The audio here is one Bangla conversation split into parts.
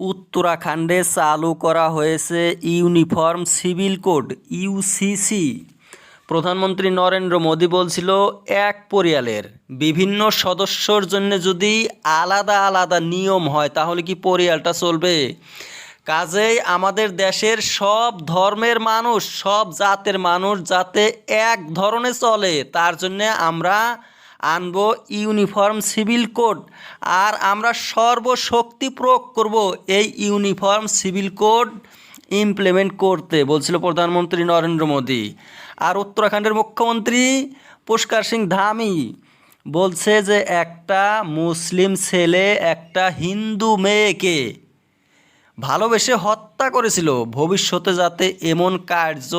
উত্তরাখণ্ডে চালু করা হয়েছে ইউনিফর্ম সিভিল কোড ইউসিসি প্রধানমন্ত্রী নরেন্দ্র মোদী বলছিল, এক পরিয়ালের বিভিন্ন সদস্যর জন্য যদি আলাদা আলাদা নিয়ম হয়, তাহলে কি পরিয়ালটা চলবে? কাজেই আমাদের দেশের সব ধর্মের মানুষ, সব জাতের মানুষ যাতে এক ধরনের চলে, তার জন্য আমরা আনব ইউনিফর্ম সিভিল কোড। আর আমরা সর্বশক্তি প্রয়োগ করব এই ইউনিফর্ম সিভিল কোড ইমপ্লিমেন্ট করতে, বলছিল প্রধানমন্ত্রী নরেন্দ্র মোদী। আর উত্তরাখণ্ডের মুখ্যমন্ত্রী পুষ্কর সিং ধামি বলছে যে একটা মুসলিম ছেলে, একটা হিন্দু মেয়েকে ভালোবেসে হত্যা করেছিল। ভবিষ্যতে যাতে এমন কার্য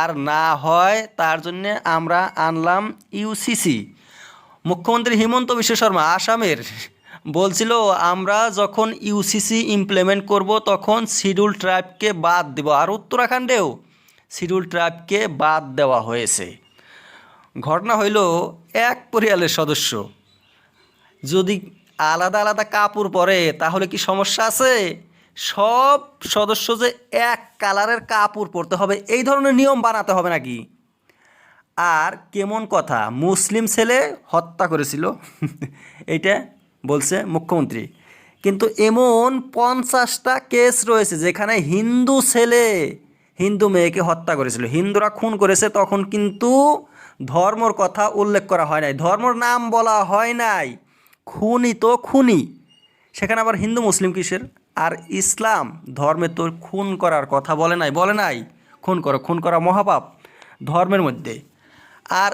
আর না হয়, তার জন্যে আমরা আনলাম ইউসিসি মুখ্যমন্ত্রী হিমন্ত বিশ্ব শর্মা আসামের বলছিল, আমরা যখন ইউসিসি ইমপ্লিমেন্ট করব তখন শিডিউল ট্রাইবকে বাদ দেব। আর উত্তরাখণ্ডেও শিডিউল ট্রাইবকে বাদ দেওয়া হয়েছে। ঘটনা হইল, এক পরিয়ালের সদস্য যদি আলাদা আলাদা কাপড় পরে, তাহলে কি সমস্যা আছে? সব সদস্য যে এক কালারের কাপড় পরতে হবে, এই ধরনের নিয়ম বানাতে হবে নাকি? আর কেমন কথা? মুসলিম ছেলে হত্যা করেছিল। এইটা বলছে মুখ্যমন্ত্রী। কিন্তু এমন পঞ্চাশটা কেস রয়েছে যেখানে হিন্দু ছেলে, হিন্দু মেয়েকে হত্যা করেছিল। হিন্দুরা খুন করেছে, তখন কিন্তু ধর্মর কথা উল্লেখ করা হয় নাই। ধর্মর নাম বলা হয় নাই। খুনি তো খুনি। সেখানে আবার হিন্দু মুসলিম কিসের? আর ইসলাম ধর্মে তো খুন করার কথা বলে নাই বলে নাই। খুন করো, খুন করা মহাপাপ। ধর্মের মধ্যে। আর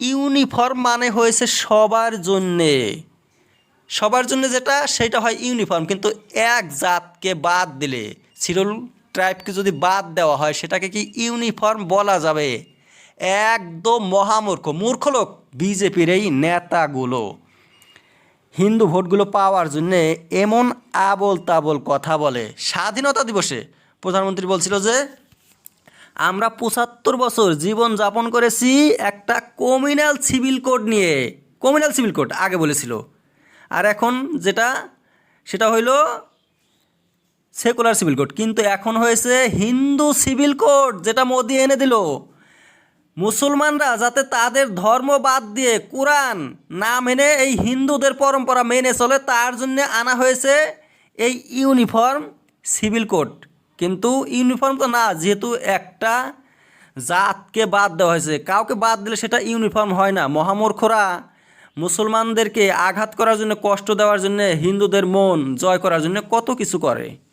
ইউনিফর্ম মানে হয়েছে সবার জন্যে। সবার জন্য যেটা, সেটা হয় ইউনিফর্ম, কিন্তু এক জাতকে বাদ দিলে, সিরুল ট্রাইবকে যদি বাদ দেওয়া হয়, সেটাকে কি ইউনিফর্ম বলা যাবে? একদম মহামূর্খ, মূর্খ লোক, বিজেপির এই নেতাগুলো। হিন্দু ভোটগুলো পাওয়ার জন্যে এমন আবল তাবল কথা বলে। স্বাধীনতা দিবসে প্রধানমন্ত্রী বলছিল যে আমরা পঁচাত্তর বছর জীবন যাপন করেছি একটা কমিউনাল সিভিল কোড নিয়ে। কমিউনাল সিভিল কোড আগে বলেছিল। আর এখন যেটা, সেটা হইল সেকুলার সিভিল কোড কিন্তু এখন হয়েছে হিন্দু সিভিল কোড যেটা মোদি এনে দিল। মুসলমানরা যাতে তাদের ধর্ম বাদ দিয়ে কোরআন না মেনে এই হিন্দুদের পরম্পরা মেনে চলে, তার জন্য আনা হয়েছে এই ইউনিফর্ম সিভিল কোড কিন্তু ইউনিফর্ম তো না, যেহেতু একটা জাতকে বাদ দেওয়া হয়েছে। কাউকে বাদ দিলে সেটা ইউনিফর্ম হয় না। মহামূর্খরা মুসলমানদেরকে আঘাত করার জন্য, কষ্ট দেওয়ার জন্য, হিন্দুদের মন জয় করার জন্য কত কিছু করে।